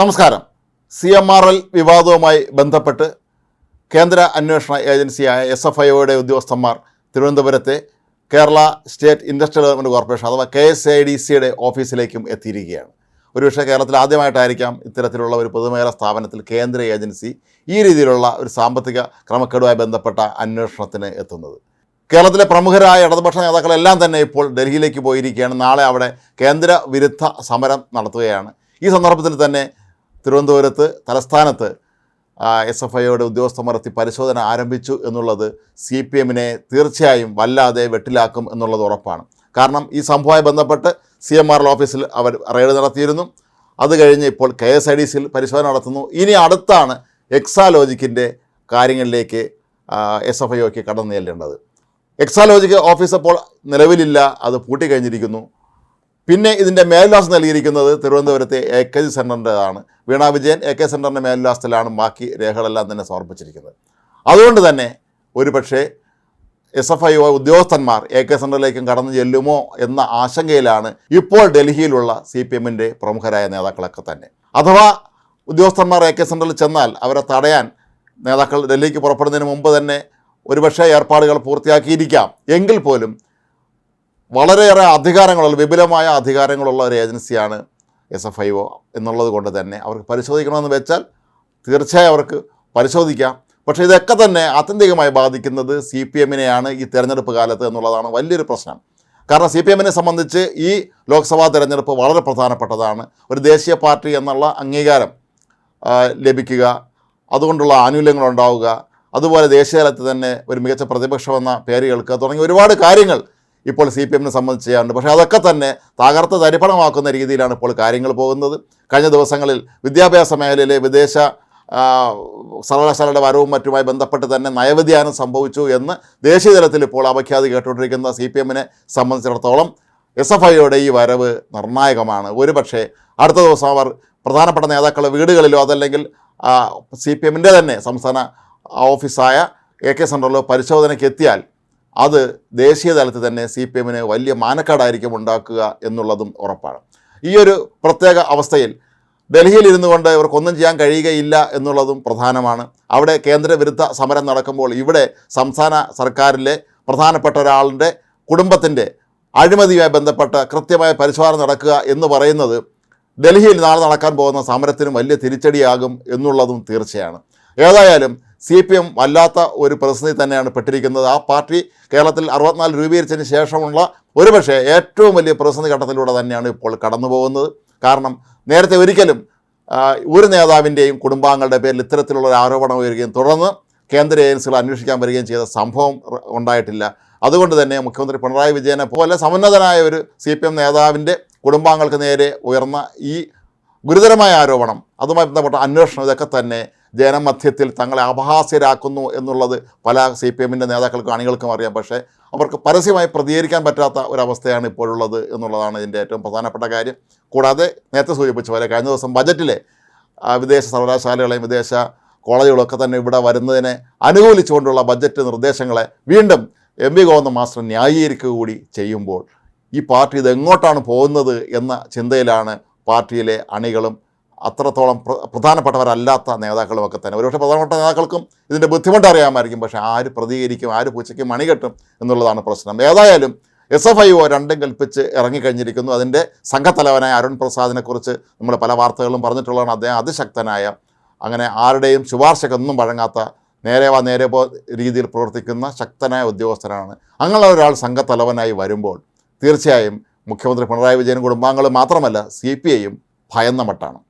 നമസ്കാരം. C M R L വിവാദവുമായി ബന്ധപ്പെട്ട് കേന്ദ്ര അന്വേഷണ ഏജൻസിയായ എസ് എഫ് ഐയുടെ ഉദ്യോഗസ്ഥന്മാർ തിരുവനന്തപുരത്തെ Kerala state industrial development corporation അഥവാ കെ എസ് ഐ ഡി സിയുടെ ഓഫീസിലേക്കും എത്തിയിരിക്കുകയാണ്. ഒരുപക്ഷെ കേരളത്തിൽ ആദ്യമായിട്ടായിരിക്കാം ഇത്തരത്തിലുള്ള ഒരു പൊതുമേഖലാ സ്ഥാപനത്തിൽ കേന്ദ്ര ഏജൻസി ഈ രീതിയിലുള്ള ഒരു സാമ്പത്തിക ക്രമക്കേടുമായി ബന്ധപ്പെട്ട അന്വേഷണത്തിന് എത്തുന്നത്. കേരളത്തിലെ പ്രമുഖരായ ഇടതുപക്ഷ നേതാക്കളെല്ലാം തന്നെ ഇപ്പോൾ ഡൽഹിയിലേക്ക് പോയിരിക്കുകയാണ്. നാളെ അവിടെ കേന്ദ്ര വിരുദ്ധ സമരം നടത്തുകയാണ്. ഈ സന്ദർഭത്തിൽ തന്നെ തിരുവനന്തപുരത്ത് തലസ്ഥാനത്ത് എസ് എഫ് ഐയുടെ ഉദ്യോഗസ്ഥർ നടത്തി പരിശോധന ആരംഭിച്ചു എന്നുള്ളത് സി പി എമ്മിനെ തീർച്ചയായും വല്ലാതെ വെട്ടിലാക്കും എന്നുള്ളത് ഉറപ്പാണ്. കാരണം ഈ സംഭവവുമായി ബന്ധപ്പെട്ട് സി എം ആർ ഓഫീസിൽ അവർ റെയ്ഡ് നടത്തിയിരുന്നു. അത് കഴിഞ്ഞ് ഇപ്പോൾ കെ എസ് ഐ ഡി സിയിൽ പരിശോധന നടത്തുന്നു. ഇനി അടുത്താണ് എക്സാലോജിക്കിന്റെ കാര്യങ്ങളിലേക്ക് എസ് എഫ് ഐ ഒക്കെ കടന്നു ചെല്ലേണ്ടത്. എക്സാലോജിക്ക് ഓഫീസ് അപ്പോൾ നിലവിലില്ല. അത് പൂട്ടിക്കഴിഞ്ഞിരിക്കുന്നു. പിന്നെ ഇതിന്റെ മേൽവിലാസം നൽകിയിരിക്കുന്നത് തിരുവനന്തപുരത്തെ എ കെ ജി സെന്ററിന്റെതാണ് വീണ വിജയൻ എ കെ സെന്ററിന്റെ മേൽവിലാസത്തിലാണ് ബാക്കി രേഖകളെല്ലാം തന്നെ സമർപ്പിച്ചിരിക്കുന്നത്. അതുകൊണ്ട് തന്നെ ഒരു പക്ഷേ എസ് എഫ് ഐ ഒ ഉദ്യോഗസ്ഥന്മാർ എ കെ സെന്ററിലേക്കും കടന്നു ചെല്ലുമോ എന്ന ആശങ്കയിലാണ് ഇപ്പോൾ ഡൽഹിയിലുള്ള സി പി എമ്മിന്റെ പ്രമുഖരായ നേതാക്കളൊക്കെ തന്നെ. അഥവാ ഉദ്യോഗസ്ഥന്മാർ എ കെ സെന്ററിൽ ചെന്നാൽ അവരെ തടയാൻ നേതാക്കൾ ഡൽഹിക്ക് പുറപ്പെടുന്നതിന് മുമ്പ് തന്നെ ഒരുപക്ഷേ ഏർപ്പാടുകൾ പൂർത്തിയാക്കിയിരിക്കാം. എങ്കിൽ പോലും വളരെയേറെ അധികാരങ്ങളുള്ള വിപുലമായ അധികാരങ്ങളുള്ള ഒരു ഏജൻസിയാണ് എസ് എഫ് ഐ ഒ എന്നുള്ളത് കൊണ്ട് തന്നെ അവർക്ക് പരിശോധിക്കണമെന്ന് വെച്ചാൽ തീർച്ചയായും അവർക്ക് പരിശോധിക്കാം. പക്ഷേ ഇതൊക്കെ തന്നെ ആത്യന്തികമായി ബാധിക്കുന്നത് സി പി എമ്മിനെയാണ് ഈ തെരഞ്ഞെടുപ്പ് കാലത്ത് എന്നുള്ളതാണ് വലിയൊരു പ്രശ്നം. കാരണം സി പി എമ്മിനെ സംബന്ധിച്ച് ഈ ലോക്സഭാ തെരഞ്ഞെടുപ്പ് വളരെ പ്രധാനപ്പെട്ടതാണ്. ഒരു ദേശീയ പാർട്ടി എന്നുള്ള അംഗീകാരം ലഭിക്കുക അതുകൊണ്ടുള്ള ആനുകൂല്യങ്ങൾ ഉണ്ടാവുക അതുപോലെ ദേശീയതലത്തിൽ തന്നെ ഒരു മികച്ച പ്രതിപക്ഷം എന്ന പേര് കേൾക്കുക തുടങ്ങിയ ഒരുപാട് കാര്യങ്ങൾ ഇപ്പോൾ സി പി എമ്മിനെ സംബന്ധിച്ച് ചെയ്യാറുണ്ട്. പക്ഷേ അതൊക്കെ തന്നെ തകർത്ത് തരിപ്പണമാക്കുന്ന രീതിയിലാണ് ഇപ്പോൾ കാര്യങ്ങൾ പോകുന്നത്. കഴിഞ്ഞ ദിവസങ്ങളിൽ വിദ്യാഭ്യാസ മേഖലയിലെ വിദേശ സർവകലാശാലയുടെ വരവും മറ്റുമായി ബന്ധപ്പെട്ട് തന്നെ നയവ്യതിയാനം സംഭവിച്ചു എന്ന് ദേശീയ തലത്തിൽ ഇപ്പോൾ അപഖ്യാതി കേട്ടുകൊണ്ടിരിക്കുന്ന സി പി എമ്മിനെ സംബന്ധിച്ചിടത്തോളം എസ് എഫ് ഐയുടെ ഈ വരവ് നിർണായകമാണ്. ഒരുപക്ഷേ അടുത്ത ദിവസം അവർ പ്രധാനപ്പെട്ട നേതാക്കളുടെ വീടുകളിലോ അതല്ലെങ്കിൽ സി പി എമ്മിന്റെ തന്നെ സംസ്ഥാന ഓഫീസായ എ കെ സെന്ററിലോ പരിശോധനയ്ക്ക് എത്തിയാൽ അത് ദേശീയ തലത്തിൽ തന്നെ സി പി എമ്മിന് വലിയ മാനക്കാടായിരിക്കും ഉണ്ടാക്കുക എന്നുള്ളതും ഉറപ്പാണ്. ഈ ഒരു പ്രത്യേക അവസ്ഥയിൽ ഡൽഹിയിൽ ഇരുന്നു കൊണ്ട് ഇവർക്കൊന്നും ചെയ്യാൻ കഴിയുകയില്ല എന്നുള്ളതും പ്രധാനമാണ്. അവിടെ കേന്ദ്രവിരുദ്ധ സമരം നടക്കുമ്പോൾ ഇവിടെ സംസ്ഥാന സർക്കാരിലെ പ്രധാനപ്പെട്ട ഒരാളിന്റെ കുടുംബത്തിന്റെ അഴിമതിയുമായി ബന്ധപ്പെട്ട കൃത്യമായ പരിശോധന നടക്കുക എന്ന് പറയുന്നത് ഡൽഹിയിൽ നാളെ നടക്കാൻ പോകുന്ന സമരത്തിനും വലിയ തിരിച്ചടിയാകും എന്നുള്ളതും തീർച്ചയാണ്. ഏതായാലും സി പി എം വല്ലാത്ത ഒരു പ്രതിസന്ധി തന്നെയാണ് പെട്ടിരിക്കുന്നത്. ആ പാർട്ടി കേരളത്തിൽ അറുപത്തിനാല് രൂപീകരിച്ചതിന് ശേഷമുള്ള ഒരുപക്ഷെ ഏറ്റവും വലിയ പ്രതിസന്ധി ഘട്ടത്തിലൂടെ തന്നെയാണ് ഇപ്പോൾ കടന്നു പോകുന്നത് കാരണം നേരത്തെ ഒരിക്കലും ഒരു നേതാവിന്റെയും കുടുംബാംഗങ്ങളുടെ പേരിൽ ഇത്തരത്തിലുള്ള ഒരു ആരോപണം ഉയരുകയും തുടർന്ന് കേന്ദ്ര ഏജൻസികൾ അന്വേഷിക്കാൻ വരികയും ചെയ്ത സംഭവം ഉണ്ടായിട്ടില്ല. അതുകൊണ്ട് തന്നെ മുഖ്യമന്ത്രി പിണറായി വിജയനെ പോലെ സമുന്നതനായ ഒരു സി പി എം നേതാവിന്റെ കുടുംബാംഗങ്ങൾക്ക് നേരെ ഉയർന്ന ഈ ഗുരുതരമായ ആരോപണം അതുമായി ബന്ധപ്പെട്ട അന്വേഷണം ഇതൊക്കെ തന്നെ ജനമധ്യത്തിൽ തങ്ങളെ അപഹാസ്യരാക്കുന്നു എന്നുള്ളത് പല സി പി എമ്മിന്റെ നേതാക്കൾക്കും അണികൾക്കും അറിയാം. പക്ഷേ അവർക്ക് പരസ്യമായി പ്രതികരിക്കാൻ പറ്റാത്ത ഒരവസ്ഥയാണ് ഇപ്പോഴുള്ളത് എന്നുള്ളതാണ് ഇതിന്റെ ഏറ്റവും പ്രധാനപ്പെട്ട കാര്യം. കൂടാതെ നേരത്തെ സൂചിപ്പിച്ച പോലെ കഴിഞ്ഞ ദിവസം ബജറ്റിലെ വിദേശ സർവകലാശാലകളെയും വിദേശ കോളേജുകളൊക്കെ തന്നെ ഇവിടെ വരുന്നതിനെ അനുകൂലിച്ചുകൊണ്ടുള്ള ബജറ്റ് നിർദ്ദേശങ്ങളെ വീണ്ടും എം വി ഗോവിന്ദ മാസ്റ്റർ ന്യായീകരിക്കുക കൂടി ചെയ്യുമ്പോൾ ഈ പാർട്ടി ഇതെങ്ങോട്ടാണ് പോകുന്നത് എന്ന ചിന്തയിലാണ് പാർട്ടിയിലെ അണികളും അത്രത്തോളം പ്ര- പ്രധാനപ്പെട്ടവരല്ലാത്ത നേതാക്കളുമൊക്കെ തന്നെ. ഒരുപക്ഷെ പ്രധാനപ്പെട്ട നേതാക്കൾക്കും ഇതിന്റെ ബുദ്ധിമുട്ട് അറിയാമായിരിക്കും. പക്ഷേ ആര് പ്രതികരിക്കും ആര് പൂച്ചയ്ക്ക് മണി കെട്ടും എന്നുള്ളതാണ് പ്രശ്നം. ഏതായാലും എസ് എഫ് ഐ ഒ രണ്ടും കൽപ്പിച്ച് ഇറങ്ങിക്കഴിഞ്ഞിരിക്കുന്നു. അതിന്റെ സംഘത്തലവനായ അരുൺ പ്രസാദിനെക്കുറിച്ച് നമ്മൾ പല വാർത്തകളും പറഞ്ഞിട്ടുള്ളതാണ്. അദ്ദേഹം അതിശക്തനായ അങ്ങനെ ആരുടെയും ശുപാർശക്കൊന്നും വഴങ്ങാത്ത നേരെ വാ നേരെ പോ രീതിയിൽ പ്രവർത്തിക്കുന്ന ശക്തനായ ഉദ്യോഗസ്ഥനാണ്. അങ്ങനെ ഒരാൾ സംഘത്തലവനായി വരുമ്പോൾ തീർച്ചയായും മുഖ്യമന്ത്രി പിണറായി വിജയൻ കുടുംബാംഗങ്ങൾ മാത്രമല്ല സി പി ഐയും ഭയന്ന മട്ടാണ്.